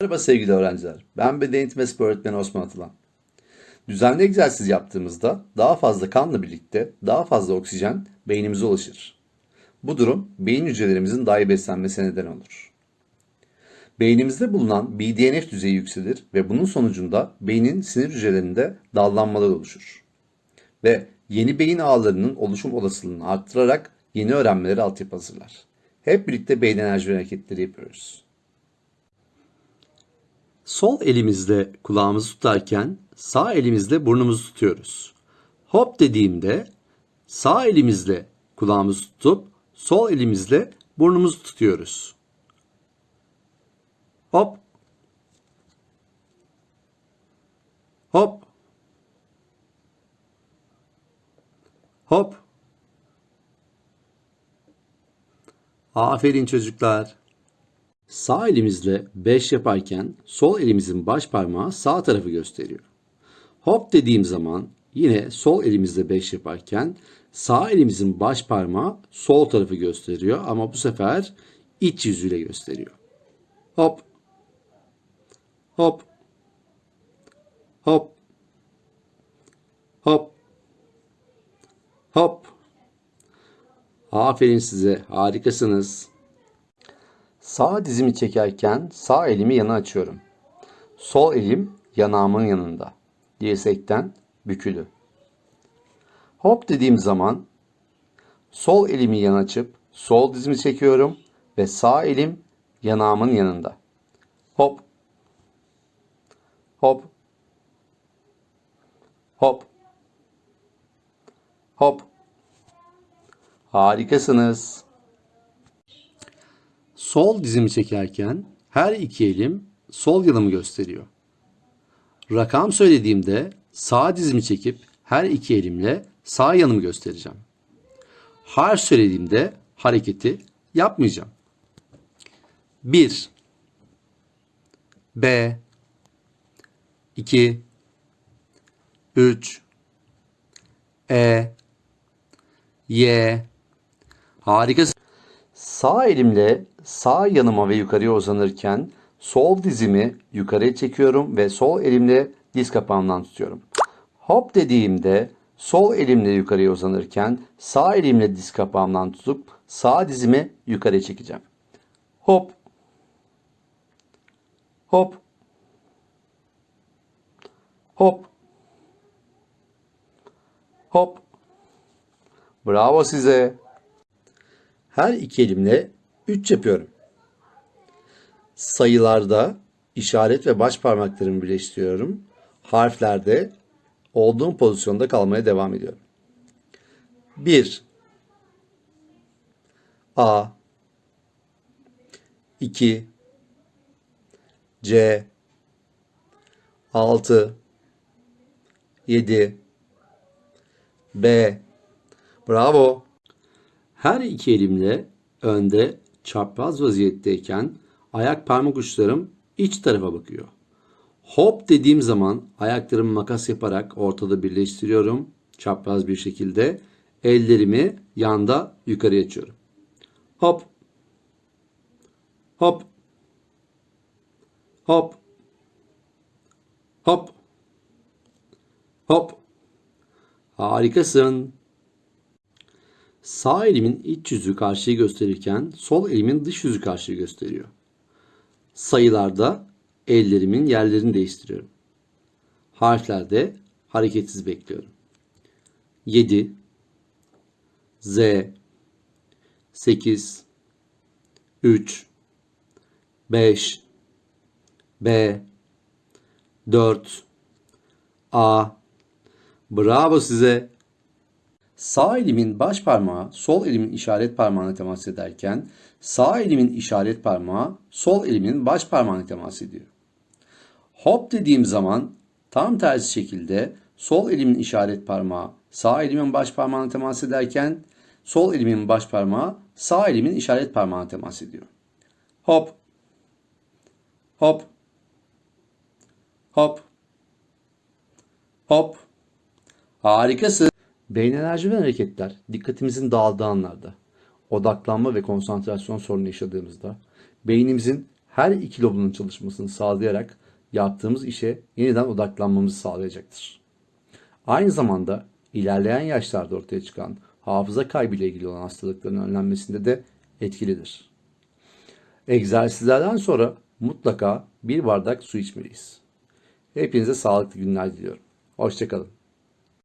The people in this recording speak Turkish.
Merhaba sevgili öğrenciler. Ben beden spor öğretmeni Osman Atılan. Düzenli egzersiz yaptığımızda daha fazla kanla birlikte daha fazla oksijen beynimize ulaşır. Bu durum beyin hücrelerimizin daha iyi beslenmesine neden olur. Beynimizde bulunan BDNF düzeyi yükselir ve bunun sonucunda beynin sinir hücrelerinde dallanmalar oluşur. Ve yeni beyin ağlarının oluşum olasılığını arttırarak yeni öğrenmeleri altyapı hazırlar. Hep birlikte beyin enerji hareketleri yapıyoruz. Sol elimizle kulağımızı tutarken sağ elimizle burnumuzu tutuyoruz. Hop dediğimde sağ elimizle kulağımızı tutup sol elimizle burnumuzu tutuyoruz. Hop. Hop. Hop. Aferin çocuklar. Sağ elimizle 5 yaparken sol elimizin baş parmağı sağ tarafı gösteriyor. Hop dediğim zaman yine sol elimizle 5 yaparken sağ elimizin baş parmağı sol tarafı gösteriyor ama bu sefer iç yüzüyle gösteriyor. Hop. Hop. Hop. Hop. Hop. Aferin size. Harikasınız. Sağ dizimi çekerken sağ elimi yana açıyorum. Sol elim yanağımın yanında. Dirsekten bükülü. Hop dediğim zaman sol elimi yana açıp sol dizimi çekiyorum ve sağ elim yanağımın yanında. Hop. Hop. Hop. Hop. Harikasınız. Sol dizimi çekerken her iki elim sol yanımı gösteriyor. Rakam söylediğimde sağ dizimi çekip her iki elimle sağ yanımı göstereceğim. Harf söylediğimde hareketi yapmayacağım. 1 B 2 3 E Y Harikasın. Sağ elimle sağ yanıma ve yukarıya uzanırken sol dizimi yukarıya çekiyorum ve sol elimle diz kapağımdan tutuyorum. Hop dediğimde sol elimle yukarıya uzanırken sağ elimle diz kapağımdan tutup sağ dizimi yukarıya çekeceğim. Hop. Hop. Hop. Hop. Bravo size. Her iki elimle 3 yapıyorum. Sayılarda işaret ve baş parmaklarımı birleştiriyorum. Harflerde olduğum pozisyonda kalmaya devam ediyorum. 1 A 2 C 6 7 B Bravo. Her iki elimle önde çapraz vaziyetteyken ayak parmak uçlarım iç tarafa bakıyor. Hop dediğim zaman ayaklarımı makas yaparak ortada birleştiriyorum çapraz bir şekilde. Ellerimi yanda yukarı açıyorum. Hop. Hop. Hop. Hop. Hop. Harikasın. Sağ elimin iç yüzü karşıyı gösterirken sol elimin dış yüzü karşıyı gösteriyor. Sayılarda ellerimin yerlerini değiştiriyorum. Harflerde hareketsiz bekliyorum. 7 Z 8 3 5 B 4 A Bravo size. Sağ elimin baş parmağı sol elimin işaret parmağına temas ederken sağ elimin işaret parmağı sol elimin baş parmağına temas ediyor. Hop dediğim zaman tam tersi şekilde sol elimin işaret parmağı sağ elimin baş parmağına temas ederken sol elimin baş parmağı sağ elimin işaret parmağına temas ediyor. Hop. Hop. Hop. Hop. Harikasın. Beyin enerji ve hareketler dikkatimizin dağıldığı anlarda, odaklanma ve konsantrasyon sorunu yaşadığımızda, beynimizin her iki lobunun çalışmasını sağlayarak yaptığımız işe yeniden odaklanmamızı sağlayacaktır. Aynı zamanda ilerleyen yaşlarda ortaya çıkan hafıza kaybıyla ilgili olan hastalıkların önlenmesinde de etkilidir. Egzersizlerden sonra mutlaka bir bardak su içmeliyiz. Hepinize sağlıklı günler diliyorum. Hoşçakalın.